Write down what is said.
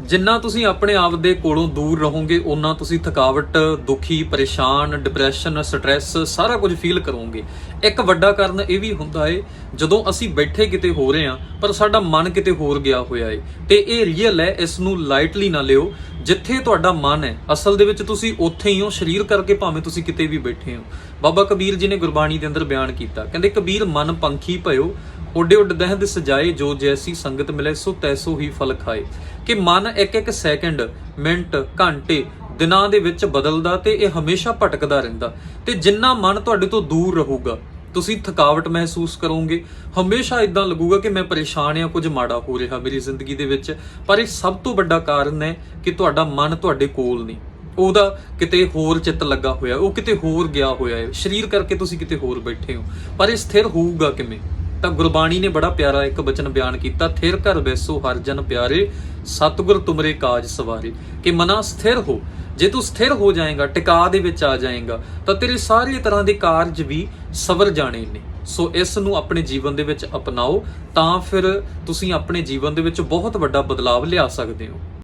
ਜਿੰਨਾ ਤੁਸੀਂ ਆਪਣੇ ਆਪ ਦੇ ਕੋਲੋਂ ਦੂਰ ਰਹੋਗੇ ਉਨਾ ਤੁਸੀਂ ਥਕਾਵਟ, ਦੁਖੀ, ਪਰੇਸ਼ਾਨ ਡਿਪਰੈਸ਼ਨ ਸਟ੍ਰੈਸ ਸਾਰਾ ਕੁਝ ਫੀਲ ਕਰੋਗੇ। ਇੱਕ ਵੱਡਾ ਕਾਰਨ ਇਹ ਵੀ ਹੁੰਦਾ ਏ, ਜਦੋਂ ਅਸੀਂ ਬੈਠੇ ਕਿਤੇ ਹੋ ਰਹੇ ਹਾਂ, ਪਰ ਸਾਡਾ ਮਨ ਕਿਤੇ ਹੋਰ ਗਿਆ ਹੋਇਆ ਏ, ਤੇ ਇਹ ਰੀਅਲ ਹੈ ਇਸ ਨੂੰ ਲਾਈਟਲੀ ਨਾ ਲਿਓ। ਜਿੱਥੇ ਤੁਹਾਡਾ ਮਨ ਹੈ, ਅਸਲ ਦੇ ਵਿੱਚ ਤੁਸੀਂ ਉੱਥੇ ਹੀ ਹੋ, ਸਰੀਰ ਕਰਕੇ ਭਾਵੇਂ ਤੁਸੀਂ ਕਿਤੇ ਵੀ ਬੈਠੇ ਹੋ। ਬਾਬਾ ਕਬੀਰ ਜੀ ਨੇ ਗੁਰਬਾਣੀ ਦੇ ਅੰਦਰ ਬਿਆਨ ਕੀਤਾ, ਕਹਿੰਦੇ ਕਬੀਰ ਮਨ ਪੰਖੀ ਭਇਓ ਉੱਡੇ ਉੱਡ ਦਹਿੰਦ ਸਜਾਏ ਜੋ ਜੈਸੀ ਸੰਗਤ ਮਿਲੇ, ਸੋ ਤੈਸੋ ਹੀ ਫਲ ਖਾਏ। ਕਿ ਮਨ ਇੱਕ ਇੱਕ ਸੈਕਿੰਡ ਮਿੰਟ, ਘੰਟੇ, ਦਿਨਾਂ ਦੇ ਵਿੱਚ ਬਦਲਦਾ ਤੇ ਇਹ ਹਮੇਸ਼ਾ ਭਟਕਦਾ ਰਹਿੰਦਾ। ਤੇ ਜਿੰਨਾ ਮਨ ਤੁਹਾਡੇ ਤੋਂ ਦੂਰ ਰਹੂਗਾ, ਤੁਸੀਂ ਥਕਾਵਟ ਮਹਿਸੂਸ ਕਰੋਗੇ। ਹਮੇਸ਼ਾ ਇਦਾਂ ਲੱਗੂਗਾ ਕਿ ਮੈਂ ਪਰੇਸ਼ਾਨ ਆ ਕੁਝ ਮਾੜਾ ਹੋ ਰਿਹਾ ਮੇਰੀ ਜ਼ਿੰਦਗੀ ਦੇ ਵਿੱਚ। ਪਰ ਇਹ ਸਭ ਤੋਂ ਵੱਡਾ ਕਾਰਨ ਹੈ ਕਿ ਤੁਹਾਡਾ ਮਨ ਤੁਹਾਡੇ ਕੋਲ ਨਹੀਂ। ਉਹਦਾ ਕਿਤੇ ਹੋਰ ਚਿੱਤ ਲੱਗਾ ਹੋਇਆ, ਉਹ ਕਿਤੇ ਹੋਰ ਗਿਆ ਹੋਇਆ ਹੈ। ਸਰੀਰ ਕਰਕੇ ਤੁਸੀਂ ਕਿਤੇ ਹੋਰ ਬੈਠੇ ਹੋ। ਪਰ ਇਹ ਸਥਿਰ ਹੋਊਗਾ ਕਿਵੇਂ? ਤਾਂ ਗੁਰਬਾਣੀ ਨੇ ਬੜਾ ਪਿਆਰਾ ਇੱਕ ਬਚਨ ਬਿਆਨ ਕੀਤਾ, ਥਿਰ ਘਰ ਬੈਸੋ ਹਰ ਜਨ ਪਿਆਰੇ, ਸਤਿਗੁਰ ਤੁਮਰੇ ਕਾਜ ਸਵਾਰੇ। ਕਿ ਮਨਾ ਸਥਿਰ ਹੋ। ਜੇ ਤੂੰ ਸਥਿਰ ਹੋ ਜਾਏਗਾ, ਟਿਕਾ ਦੇ ਵਿੱਚ ਆ ਜਾਏਗਾ, ਤਾਂ ਤੇਰੇ ਸਾਰੇ ਤਰ੍ਹਾਂ ਦੇ ਕਾਰਜ ਵੀ ਸਵਰ ਜਾਣੇ ਨੇ। ਸੋ ਇਸ ਨੂੰ ਆਪਣੇ ਜੀਵਨ ਦੇ ਵਿੱਚ ਅਪਣਾਓ, ਤਾਂ ਫਿਰ ਤੁਸੀਂ ਆਪਣੇ ਜੀਵਨ ਦੇ ਵਿੱਚ ਬਹੁਤ ਵੱਡਾ ਬਦਲਾਵ ਲਿਆ ਸਕਦੇ ਹੋ।